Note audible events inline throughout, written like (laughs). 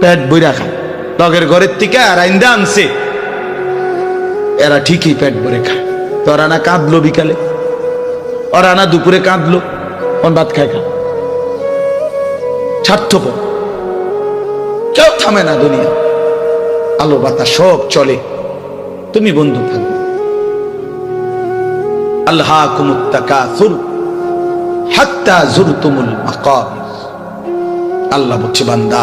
পেট বইরা খায়। লগের ঘরের থেকে আর আইন্দা আনছে। এরা ঠিকই পেট ভরে খায়। তো ওরা না কাঁদলো বিকালে। ওরা না দুপুরে কাঁদলো কোন ভাত খায় খা স্বার্থপর। কেউ থামে না দুনিয়া। আলো বাতাস সব চলে। তুমি বন্ধু থাকবে আল্লাহ কুমুত্তাকাসুর হাত্তা জুরতুমুল মাকাবির আল্লাহ বলছে, বান্দা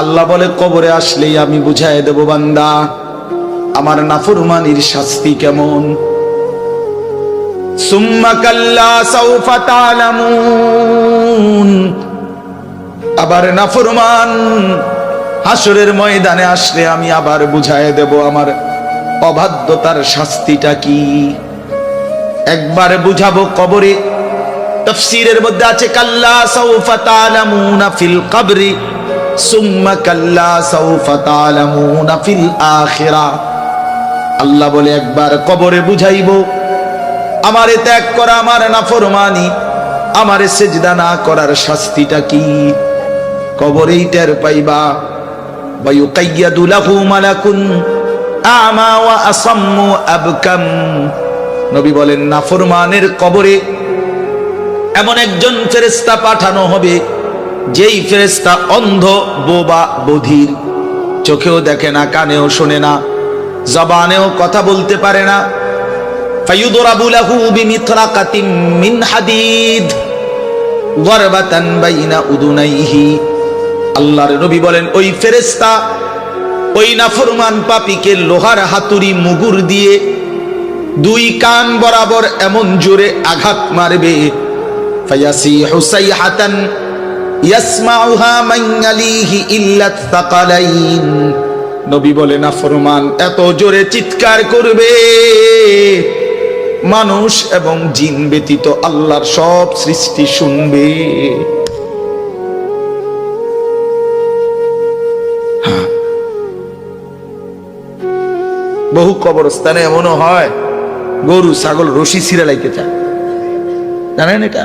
আল্লাহ বলে, কবরে আসলেই আমি বুঝাই দেব বান্দা, আমার নাফরমানির শাস্তি কেমন? সৌফা আবার নাফরমান হাসরের ময়দানে আসলে আমি আবার বুঝাই দেব, আমার অবাধ্যতার শাস্তিটা কি? একবার বুঝাবো কবরে। তফসিরের মধ্যে আছে, কাল্লা সাউফা তালামুনা ফিল কবরি। সুম্মা কাল্লা সাউফা তালামুনা ফিল আখিরা আল্লাহ বলে একবার কবরে বুঝাইবো আমারে ত্যাগ করা আমার নাফরমানি আমারে সেজদা না করার শাস্তিটা কি কবরেই টের পাইবা ويقيد له ملك أعمى وأصم أبكم নবী বলেন নাফরমানের কবরে এমন একজন ফেরেস্তা পাঠানো হবে যেই ফেরেস্তা অন্ধ বোবা বধির, চোখেও দেখে না, কানেও শোনে না, জবানেও কথা বলতে পারে না। আল্লাহর নবী বলেন, ওই ফেরেস্তা ওই লোহার হাতুড়ি দিয়ে দুই কান বরাবর এমন জোরে আঘাত মারবে। হাতান ইয়াসমাউহা মাইয়ালিহি ইল্লাত তাকালাইন নবী বলে নাফরমান এত জোরে চিৎকার করবে। মানুষ এবং জিন ব্যতীত আল্লাহর সব সৃষ্টি শুনবে। বহু কবরস্থানে এমনও হয়, গরু, ছাগল, রশি ছিঁড়ে লাইতে চায়। জানেন এটা?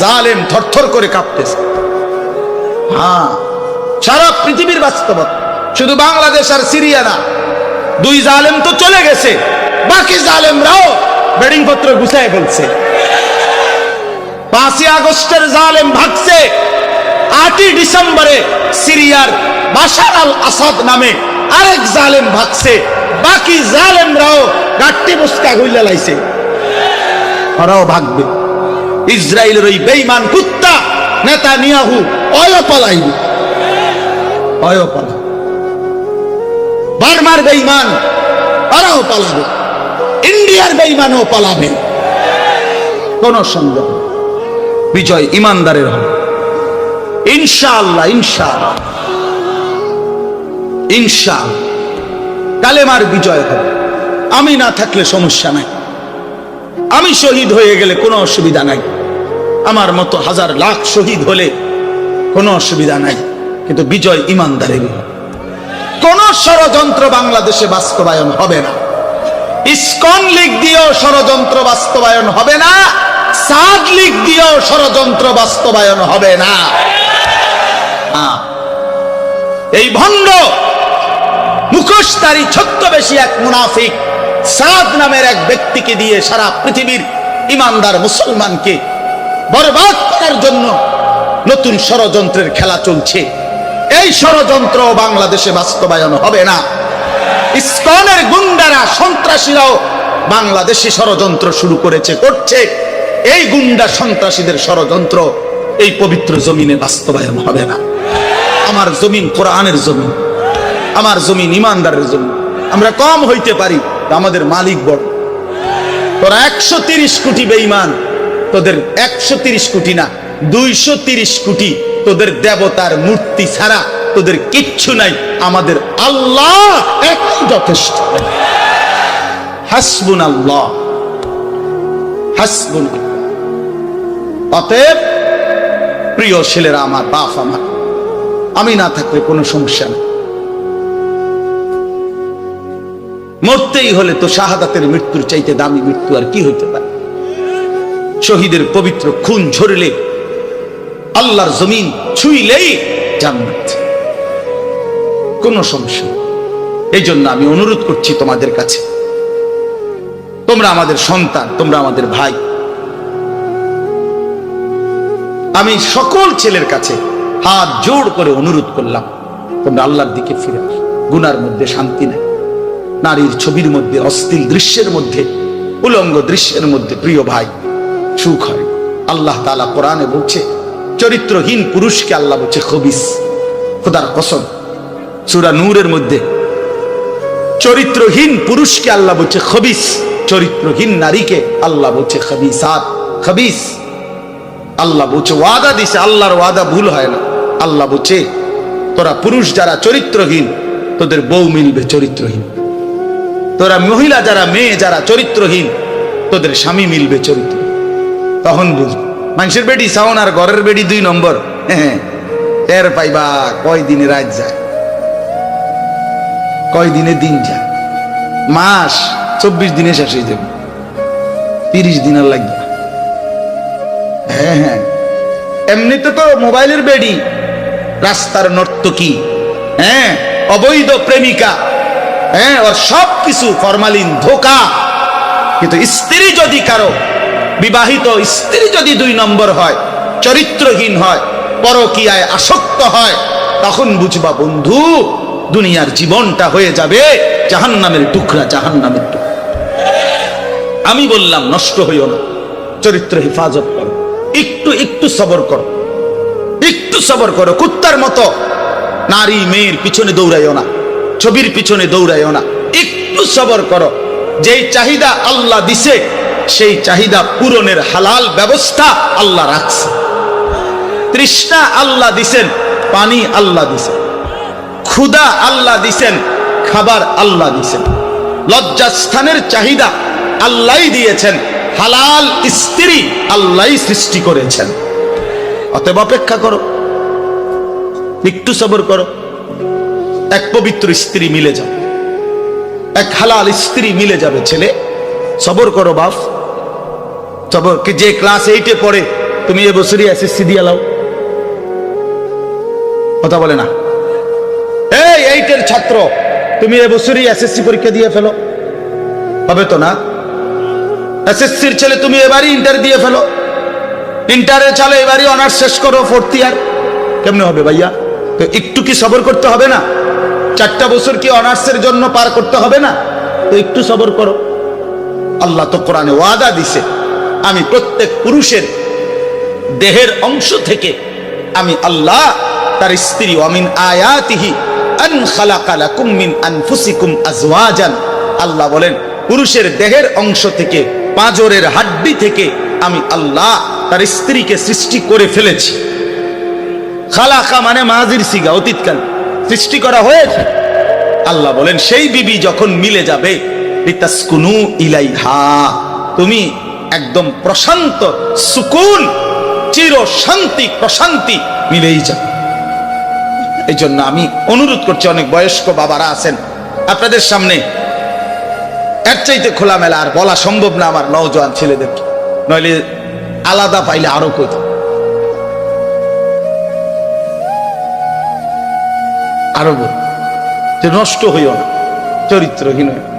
জালেম থরথর করে কাঁপতেছে। হ্যাঁ সারা পৃথিবীর বাস্তবতা। শুধু বাংলাদেশ আর সিরিয়া না, দুই জালেম তো চলে গেছে, বাকি জালেমরাও বেডিং পত্র গুছায় ফেলছে। পাঁচই আগস্টের জালেম ভাগছে, আটই ডিসেম্বরে সিরিয়ার বাশার আল আসাদ নামে আরেক জালেম ভাগছে, বাকি জালেমরাও গাট্টি মুস্কা গইলা লাইছে। ওরাও ভাগবে। ইসরায়েলের ওই বেইমান কুত্তা, নেতা নিয়াহু অয় পালাইবে। অয় পালা বার্মার বেইমান ওরাও পালাবে। ইন্ডিয়ার বেইমানও পালাবে। কোন সন্দেহ বিজয় ইমানদারের হবে। ইনশাআল্লাহ ইনশাআল্লাহ। ইনশাআল্লাহ। কালেমার বিজয় হবে। আমি না থাকলে সমস্যা নাই। আমি শহীদ হয়ে গেলে কোনো অসুবিধা নাই। আমার মতো হাজার লাখ শহীদ হলে কোনো অসুবিধা নাই, কিন্তু বিজয় ইমানদারেরই হবে কোন ষড়যন্ত্র বাংলাদেশে বাস্তবায়ন হবে না। ইস্কন লীগ দিয়েও ষড়যন্ত্র বাস্তবায়ন হবে না, সাদ লীগ দিয়েও ষড়যন্ত্র বাস্তবায়ন হবে না। এই ভণ্ড, মুখোশধারী ছদ্মবেশী এক মুনাফিক, সাদ নামের এক ব্যক্তিকে দিয়ে সারা পৃথিবীর ইমানদার মুসলমানকে বরবাদ করার জন্য নতুন ষড়যন্ত্রের খেলা চলছে। এই ষড়যন্ত্র বাংলাদেশে বাস্তবায়ন হবে না। ইসকনের গুন্ডারা, সন্ত্রাসীরাও বাংলাদেশে ষড়যন্ত্র শুরু করেছে, করছে। এই গুন্ডা সন্ত্রাসীদের ষড়যন্ত্র এই পবিত্র জমিনে বাস্তবায়ন হবে না। আমার জমিন কোরআনের জমিন, আমার জমিন ইমানদারের জমিন। আমরা কম হইতে পারি, আমাদের মালিক বড়। তোরা একশো তিরিশ কোটি বেইমান তোদের একশো কোটি না, দুইশো কোটি তোদের দেবতার মূর্তি ছাড়া তোদের কিচ্ছু নাই, আমাদের আল্লাহ যথেষ্ট। হাসবুন আল্লাহ হাসবুন অতএব, প্রিয় ছেলেরা আমার, বাপ আমার, আমি না থাকলে কোনো সমস্যা নেই। মরতেই হলে তো শাহাদাতের মৃত্যুর চাইতে দামি মৃত্যু আর কি হইতে পারে? শহীদের পবিত্র খুন ঝরলে আল্লাহর জমিন ছুইলেই জান্নাত। কোনো সমস্যা এই জন্য আমি অনুরোধ করছি তোমাদের কাছে। তোমরা আমাদের সন্তান, তোমরা আমাদের ভাই। আমি সকল ছেলের কাছে হাত জোড় করে অনুরোধ করলাম, তোমরা আল্লাহর দিকে ফিরে আসো। গুনার মধ্যে শান্তি নেই। নারীর ছবির মধ্যে অস্থির দৃশ্যের মধ্যে, উলঙ্গ দৃশ্যের মধ্যে প্রিয় ভাই। সুখ হয়। আল্লাহ তালা কোরআনে বলছে, চরিত্রহীন পুরুষকে আল্লাহ বলছে খবিস। খোদার কসম, সুরা নূরের মধ্যে চরিত্রহীন পুরুষকে আল্লাহ বলছে খবিস, চরিত্রহীন নারীকে আল্লাহ বলছে খবিসাত। খবিস, আল্লাহ বলছে ওয়াদা দিছে, আল্লাহর ওয়াদা ভুল হয় না। আল্লাহ বলছে, তোরা পুরুষ যারা চরিত্রহীন, তোদের বউ মিলবে চরিত্রহীন। তোরা মহিলা যারা মেয়ে যারা চরিত্রহীন, তোদের স্বামী মিলবে চরিত্র তখন বুঝব মানুষের বেডি সাউন আর ঘরের বেডি দুই নম্বর। (laughs) হ্যাঁ টের পাইবা কয় দিনে রাত যায়? কয় দিনে দিন যায়? মাস চব্বিশ দিনে শেষ হয়ে যাবে। তিরিশ দিন আর লাগবে হ্যাঁ হ্যাঁ। এমনিতে তো মোবাইলের বেডি রাস্তার নর্তকী। হ্যাঁ অবৈধ প্রেমিকা। হ্যাঁ ওর সব কিছু ফরমালিন ধোকা। কিন্তু স্ত্রী যদি কারও বিবাহিত স্ত্রী যদি দুই নম্বর হয়, চরিত্রহীন হয়, পরকিয়ায় আসক্ত হয়, তখন বুঝবা বন্ধু, দুনিয়ার জীবনটা হয়ে যাবে জাহান্নামের টুকরা জাহান্নামের টুকরা। আমি বললাম, নষ্ট হইও না, চরিত্র হেফাজত করো। একটু একটু সবর করো। একটু সবর করো, কুত্তার মতো। নারী, মেয়ের পিছনে দৌড়াইও না, ছবির পিছনে দৌড়াইও না। একটু সবর করো। যেই চাহিদা আল্লাহ দিছে সেই চাহিদা পূরণের হালাল ব্যবস্থা আল্লাহ রাখছে। তৃষ্ণা আল্লাহ দিছেন, পানি আল্লাহ দিছেন ক্ষুদা আল্লাহ দিছেন, খাবার আল্লাহ দিছেন। লজ্জাস্থানের চাহিদা আল্লাহই দিয়েছেন, হালাল স্ত্রী আল্লাহই সৃষ্টি করেছেন। অতএব অপেক্ষা করো, একটু সবর করো, এক পবিত্র স্ত্রী মিলে যাবে, এক হালাল স্ত্রী মিলে যাবে ছেলে। সবর করো বাপ। সবর কি যে ক্লাস এইটে পড়ে, তুমি এবছরই এসএসসি দিয়ে লাও কথা বলে না। এই এইটের ছাত্র, তুমি এবছরই এসএসসি পরীক্ষা দিয়ে ফেলো। হবে তো না? এসএসসির ছেলে তুমি এবারই ইন্টার দিয়ে ফেলো। ইন্টারে চালে, এবারই অনার্স শেষ করো ফোর্থ ইয়ার কেমনে হবে ভাইয়া? তো একটু কি সবর করতে হবে না? চারটা বছর কি অনার্সের জন্য পার করতে হবে না? তো একটু সবর করো। আল্লাহ তো কোরআনে ওয়াদা দিছে, আমি প্রত্যেক পুরুষের দেহের অংশ থেকে আমি আল্লাহ তার স্ত্রী অমিন আয়াতিহি আল্লাহ বলেন, পুরুষের দেহের অংশ থেকে, পাঁজরের হাড্ডি থেকে আমি আল্লাহ তার স্ত্রীকে সৃষ্টি করে ফেলেছি। খালাকা মানে মাজির সিগা, অতীতকাল। সৃষ্টি করা হয়েছে। আল্লাহ বলেন, সেই বিবি যখন মিলে যাবে লিতাসকুনু ইলাইহা। তুমি একদম প্রশান্ত সুকুন, চির শান্তি প্রশান্তি মিলেই যাবে। এই জন্য আমি অনুরোধ করছি, অনেক বয়স্ক বাবারা আছেন, আপনাদের সামনে এর চাইতে খোলামেলা আর বলা সম্ভব না আমার নওজোয়ান ছেলেদেরকে। নইলে আলাদা পাইলে আরও কইতাম আরও বল নষ্ট হইও না, চরিত্রহীন হইও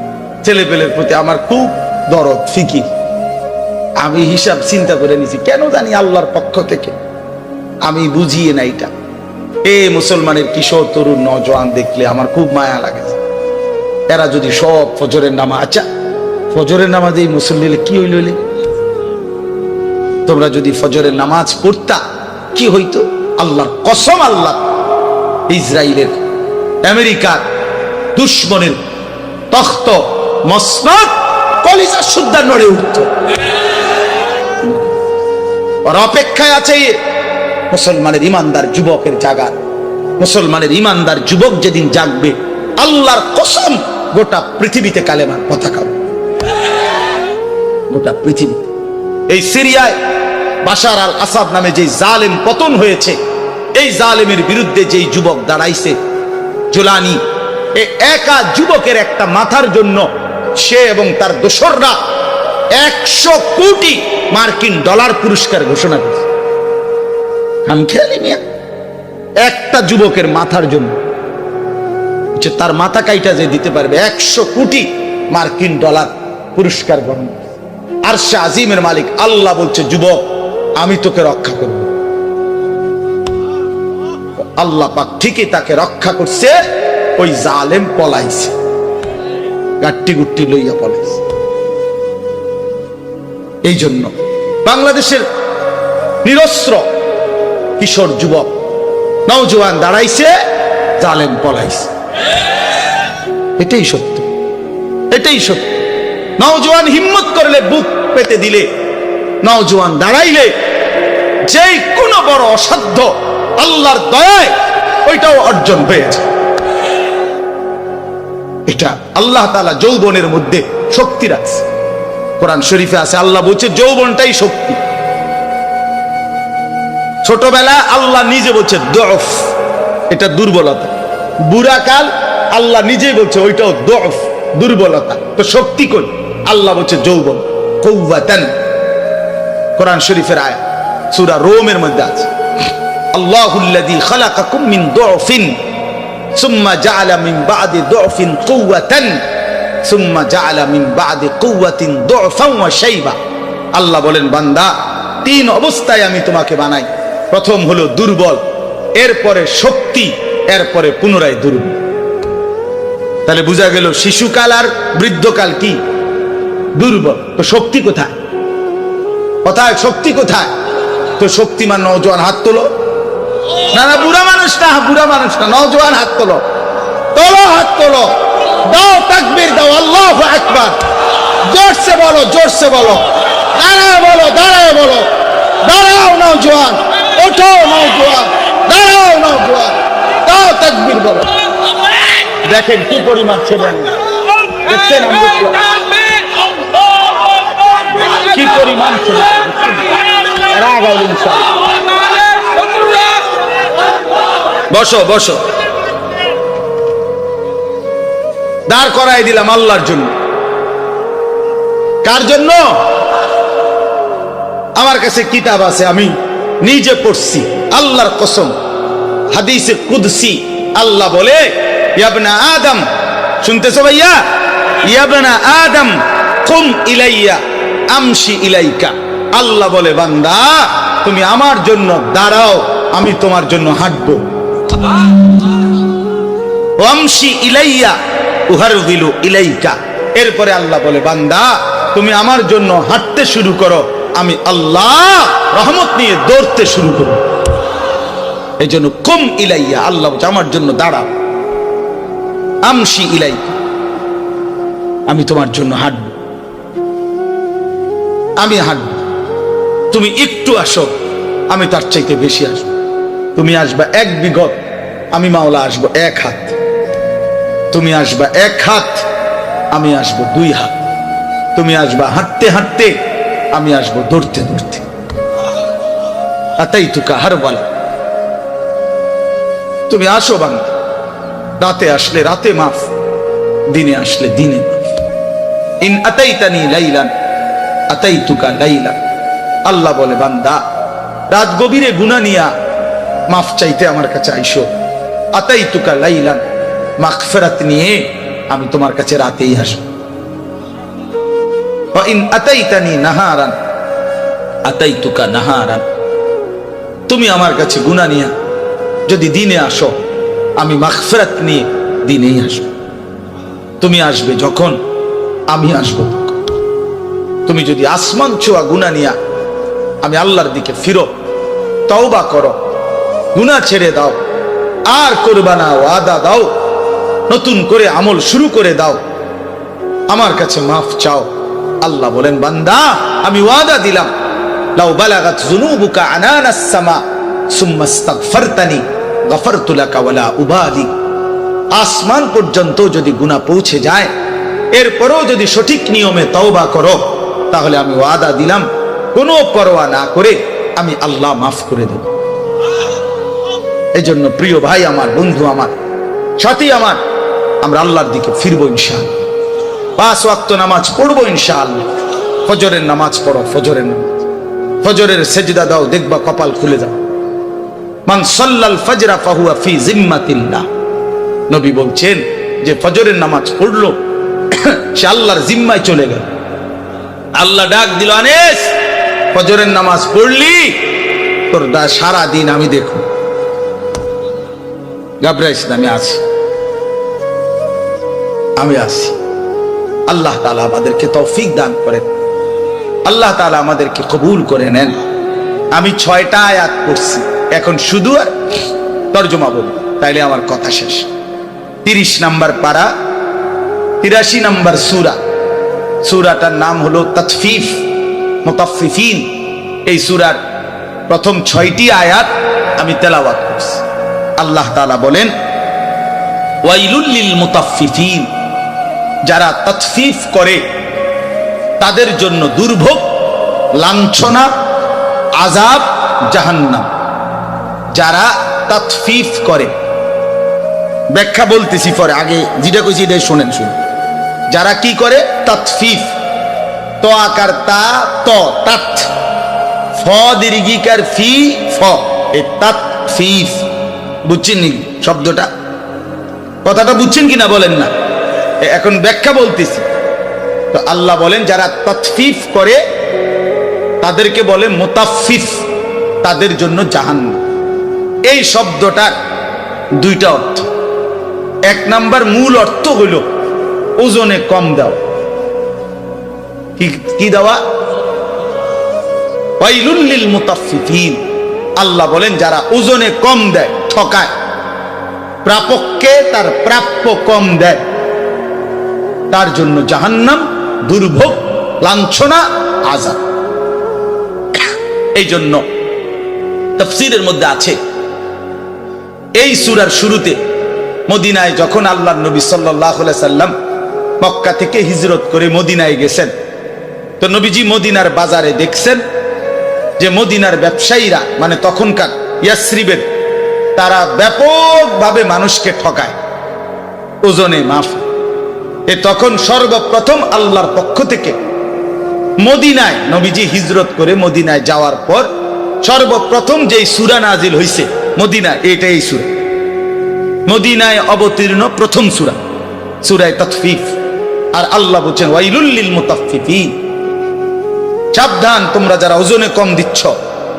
না। ছেলে পেলের প্রতি আমার খুব দরদ ফিকির আমি হিসাব চিন্তা করে নিছি, কেন জানি আল্লাহর পক্ষ থেকে আমি বুঝিয়ে না এটা এ মুসলমানের কিশোর, তরুণ, নজওয়ান দেখলে আমার খুব মায়া লাগে এরা যদি সব ফজরের নামা আচ্ছা ফজরের নামাজ এই মুসল্লিলে কি হইলে? তোমরা যদি ফজরের নামাজ পড়তা, কি হইতো আল্লাহর কসম আল্লাহ ইসরায়েলের আমেরিকার দুশ্মনের তখ্ত মসনদ কলিজা সুদ্ধা নড়ে উঠত। ওর অপেক্ষায় আছে মুসলমানের ইমানদার যুবকের জাগা মুসলমানের ইমানদার যুবক যেদিন জাগবে, আল্লাহর কসম গোটা পৃথিবীতে কালেমার পতাকা। গোটা পৃথিবী। এই সিরিয়ায় বাশার আল আসাদ নামে যে জালেম পতন হয়েছে, এই জালেমের বিরুদ্ধে যেই যুবক দাঁড়াইছে, জোলানি, এ একা যুবকের একটা মাথার জন্য সে এবং তার দোসররা একশো কোটি মার্কিন ডলার পুরস্কার ঘোষণা করেছে। আমি খেয়ালি মিয়া। একটা যুবকের মাথার জন্য। হচ্ছে তার মাথা কাইটা যে দিতে পারবে, একশো কোটি মার্কিন ডলার পুরস্কার গ্রহণ আর সে আজিমের মালিক, আল্লাহ বলছে, যুবক, আমি তোকে রক্ষা করব। আল্লাহ পাক ঠিকই তাকে রক্ষা করছে, ওই জালেম পলাইছে। গাট্টি গুট্টি লইয়া পলাইছে এই জন্য বাংলাদেশের নিরস্ত্র কিশোর যুবক নওজোয়ান দাঁড়াইছে, জালেম পলাইছে। এটাই সত্য। এটাই সত্য। নওজোয়ান হিম্মত করলে বুক পেতে দিলে, নওজোয়ান দাঁড়াইলে যেই কোনো বড় অসাধ্য আল্লাহর দয়ায় ওইটাও অর্জন হয়েছে এটা আল্লাহ তাআলা যৌবনের মধ্যে শক্তি রাখছে। কোরআন শরীফে আছে, আল্লাহ বলছে, যৌবনটাই শক্তি। ছোটবেলা আল্লাহ নিজে বলছে দফ এটা দুর্বলতা। বুড়াকাল আল্লাহ নিজেই বলছে, ওইটাও দফ দুর্বলতা। তো শক্তি কই? আল্লাহ বলছে, যৌবন। কৌবাতান কোরআন শরীফের আয় সূরা রোমের মধ্যে আছে। আল্লাহুল্লাযী খালাকাকুম মিন দুফিন সুম্মা জাআলা মিন বাদি দুফিন কুওয়াতান সুম্মা জাআলা আল্লাহ বলেন, বান্দা, তিন অবস্থায় আমি তোমাকে বানাই। প্রথম হলো দুর্বল, এরপরে শক্তি, এরপরে পুনরায় দুর্বল। তাহলে বোঝা গেল, শিশুকাল আর বৃদ্ধকাল কি? দুর্বল। তো শক্তি কোথায়? কোথায় শক্তি কোথায়? তো শক্তিমান নওজোয়ান হাত তোলো। না না, বুড়া মানুষ না, বুড়া মানুষ না। নওজোয়ান হাত তোলো। তোলো, হাত তোলো। দাও তাকবীর, দাও। আল্লাহ একবার জোরসে বলো জোরসে বলো। দাঁড়ায় বলো দাঁড়ায় বলো। দাঁড়াও নওজোয়ান। ওঠো নওজোয়ান। দাঁড়াও নওজোয়ান। দাও তাকবীর বলো। দেখেন কি পরিমাণ ছেলে দেখছেন কি পরিমাণ ছেলে আগাইল ইনশাআল্লাহ। বসো বসো। দাঁড় করাই দিলাম আল্লাহর জন্য। কার জন্য? আমার কাছে কিতাব আছে, আমি নিজে পড়ছি, আল্লাহর কসম। হাদিসে কুদসি, আল্লাহ বলে, ইয়াবনা আদম, শুনতেছো ভাইয়া? ইয়াবনা আদম, কুম ইলাইয়া, আমশি ইলাইকা। আল্লাহ বলে, বান্দা, তুমি আমার জন্য দাঁড়াও, আমি তোমার জন্য হাঁটবো। এরপরে আল্লাহ বলে, বান্দা, তুমি আমার জন্য হাঁটতে শুরু করো, আমি আল্লাহ রহমত নিয়ে দৌড়তে শুরু করো এই জন্য কুম ইলাইয়া, আল্লাহ আমার জন্য দাঁড়াও। আমশি ইলাইকা, আমি তোমার জন্য হাঁটব। আমি হাঁটব। তুমি একটু আসো, আমি তার চাইতে বেশি আসব। তুমি আসবা এক বিঘত আমি মাওলা আসব এক হাত। তুমি আসবা এক হাত, আমি আসব দুই হাত। তুমি আসবা হাঁটতে হাঁটতে, আমি আসব দৌড়তে দৌড়তে। তাই তুকা হার বলা তুমি আসো বাংলা রাতে আসলে রাতে মাফ, দিনে আসলে দিনে ইন আতাইতানি লাইলান, আতাইতুকা লাইলা। আল্লাহ বলে, বান্দা, রাত গভীরে গুনা নিয়া মাফ চাইতে আমার কাছে আইসো। লাইলান, মাগফিরাত নিয়ে আমি তোমার কাছে রাতেই আসব। তুমি আমার কাছে গুনাহ নিয়া যদি দিনে আসো, আমি মাগফিরাত নিয়ে দিনেই আসব। তুমি আসবে যখন আমি আসব তুমি যদি আসমান ছোঁয়া গুনাহ নিয়া আমি আল্লাহর দিকে ফিরো, তওবা করো, গুনাহ ছেড়ে দাও আর করবা না, ওয়াদা দাও। নতুন করে আমল শুরু করে দাও। আমার কাছে মাফ চাও। আল্লাহ বলেন, বান্দা, আমি ওয়াদা দিলাম। লাউ বালাগাত যুনুবুকা আনানাস সামা, সুম্মা ইস্তাগফারতানি, গফারতু লাকা উবালি। আসমান পর্যন্ত যদি গুনাহ পৌঁছে যায়, এরপরও যদি সঠিক নিয়মে তওবা করো, তাহলে আমি ওয়াদা দিলাম, কোনো পরোয়া না করে আমি আল্লাহ মাফ করে দেব। এই জন্য প্রিয় ভাই আমার, বন্ধু আমার, সাথী আমার, আমরা আল্লাহর দিকে ফিরবো ইনশাল পাঁচ ওয়াক্ত নামাজ পড়ব ইনশাল ফজরের নামাজ পড়ো, ফজরের নামাজ। ফজরের সেজদা দাও, দেখবা কপাল খুলে যাও মান সাল্লাল ফজরা ফাহুয়া ফি জিম্মাতিল্লাহ। নবী বলছেন যে ফজরের নামাজ পড়ল, (coughs) সে আল্লাহর জিম্মায় চলে গেল। আল্লাহ ডাক দিল, আনেস, ফজরের নামাজ পড়লি, তোর সারা দিন আমি দেখো ঘাবড়াইস না, আমি আছি। আমি আছি। আল্লাহ তালা আমাদেরকে তৌফিক দান করেন। আল্লাহ তালা আমাদেরকে কবুল করে নেন। আমি ছয়টা আয়াত করছি এখন শুধু আর তর্জমা বল তাইলে আমার কথা শেষ। তিরিশ নাম্বার পারা তিরাশি নাম্বার সুরা। সুরাটার নাম হলো তৎফিফ মুতাফফিফিন। এই সুরার প্রথম ছয়টি আয়াত আমি তেলাওয়াত আল্লাহ তালা বলেন, ওয়াইলুল লিল মুতাফফিফিন, যারা তৎফিফ করে, তাদের জন্য দুর্ভোগ, লাঞ্ছনা আজাব জাহান্নাম। যারা তৎফিফ করে, ব্যাখ্যা বলতেছি পরে, আগে যেটা কইছি এটাই শোনেন শুনুন। যারা কি করে? তৎফিফ ত আকার তা, ত, তাত। ফ দীর্ঘিকার ফি, ফ। এ তাত ফিফ বুঝছেন নি শব্দটা? কথাটা বুঝছেন কিনা বলেন না। এখন ব্যাখ্যা বলতেছি। তো আল্লাহ বলেন, যারা তৎফিফ করে, তাদেরকে বলে মোতাফিফ তাদের জন্য জাহান এই শব্দটার দুইটা অর্থ। এক নাম্বার মূল অর্থ হইল ওজনে কম দেওয়া। কি দেওয়া? ওয়াইলুল্লিল মুতাফফিফিন। আল্লাহ বলেন, যারা ওজনে কম দেয়, ঠকায়। প্রাপককে তার প্রাপ্য কম দেয়। তার জন্য জাহান্নাম দুর্ভোগ, লাঞ্ছনা আজাব এই জন্য তফসিরের মধ্যে আছে, এই সুরার শুরুতে মদিনায় যখন আল্লাহ নবী সাল্লাহ সাল্লাম মক্কা থেকে হিজরত করে মদিনায় গেছেন, তো নবীজি মদিনার বাজারে দেখছেন যে মদিনার ব্যবসায়ীরা মানে তখনকার ইয়াসরিবের, তারা ব্যাপকভাবে মানুষকে ঠকায়। ওজনে মাফ। এ তখন সর্বপ্রথম আল্লাহর পক্ষ থেকে মদিনায়, নবীজি হিজরত করে মদিনায় যাওয়ার পর সর্বপ্রথম যেই সুরা নাজিল হইছে, মদিনা এটা এই সুরা। মদিনায় অবতীর্ণ প্রথম সুরা, সুরায় তৎফিফ আর আল্লাহ বলছেন ওয়াইলুল্লিল মুতাফফিফিন। সাবধান, তোমরা যারা ওজনে কম দিচ্ছ,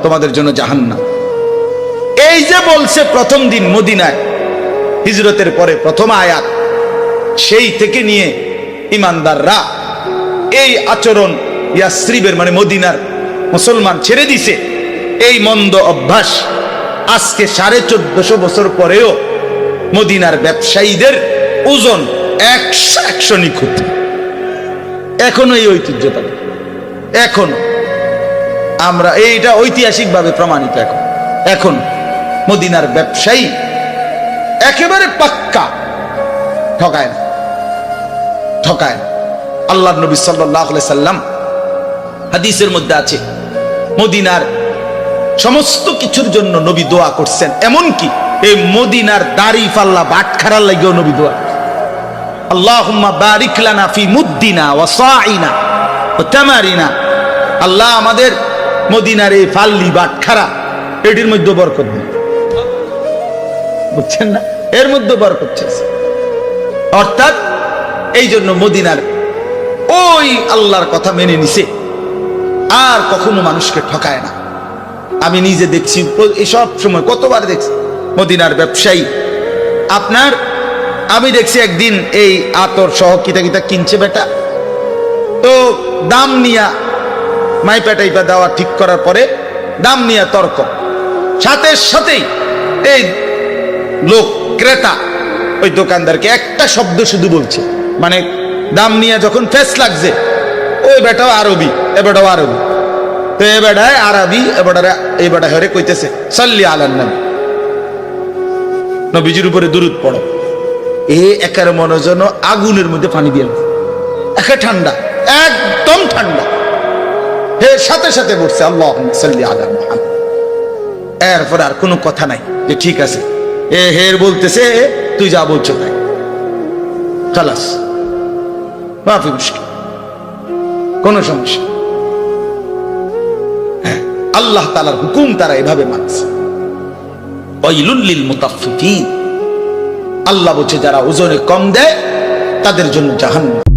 তোমাদের জন্য জাহান্নাম। এই যে বলছে প্রথম দিন মদিনায়, হিজরতের পরে প্রথম আয়াত, সেই থেকে নিয়ে ইমানদাররা এই আচরণ ইয়াসরিবের মানে মদিনার মুসলমান ছেড়ে দিছে। এই মন্দ অভ্যাস আজকে সাড়ে চোদ্দশো বছর পরেও মদিনার ব্যবসায়ীদের ওজন একশো একশো নিখুঁত। এখনও এই ঐতিহ্যতা এখনও। আমরা এইটা ঐতিহাসিকভাবে প্রমাণিত এখন। এখন মদিনার ব্যবসায়ী একেবারে পাক্কা। ঠকায় না। ঠকায় না। আল্লাহ নবী সাল্লাহ সাল্লাম হাদিসের মধ্যে আছে, মদিনার সমস্ত কিছুর জন্য নবী দোয়া করছেন। এমনকি এই মদিনার দাড়ি পাল্লা বাটখারার লাগেও নবী দোয়া আল্লাহ বারিক লানা ফি মুদ্দিনা ওয়া সাইনা ওয়া তামারিনা আল্লাহ আমাদের মদিনার এই ফাল্লি বাটখারা এটির মধ্যে বরকত দিন। বুঝছেন না? এর মধ্যে বরকত চাইছে। অর্থাৎ এই জন্য মদিনার ওই আল্লাহর কথা মেনে নিছে, আর কখনো মানুষকে ঠকায় না। আমি নিজে দেখছি এসব সময় কতবার দেখছি, মদিনার ব্যবসায়ী। আপনার, আমি দেখছি একদিন এই আতর সহ কিতা কিতা কিনছে বেটা। তো দাম নিয়া মাইপা টাইপা দেওয়া ঠিক করার পরে দাম নিয়ে তর্ক। সাথে সাথেই এই লোক, ক্রেতা ওই দোকানদারকে একটা শব্দ শুধু বলছে। মানে দাম নিয়ে যখন ফেস লাগছে ওই বেটাও আরবি, এ বেটাও আরবি। তো এ বেটায় আরবি, এ বেটারে এই বেটা হরে কইতেছে, সাল্লি আলান্নাম নবীজির উপরে দুরুদ পড়ো। এ একের মনে যেন আগুনের মধ্যে পানি দিয়ে একে ঠান্ডা, একদম ঠান্ডা। সাথে সাথে বলছে আল্লাহ এরপর আর কোনো কথা নাই যে ঠিক আছে। এ হের বলতেছে তুই যা বলছো তাই। খালাস মাফি মুশকিল। কোনো সমস্যা হ্যাঁ, আল্লাহ তালার হুকুম তারা এভাবে মানছে। ওয়াইলুল মুতাফফিফিন। আল্লাহ বলছে যারা ওজনে কম দেয় তাদের জন্য জাহান্নাম।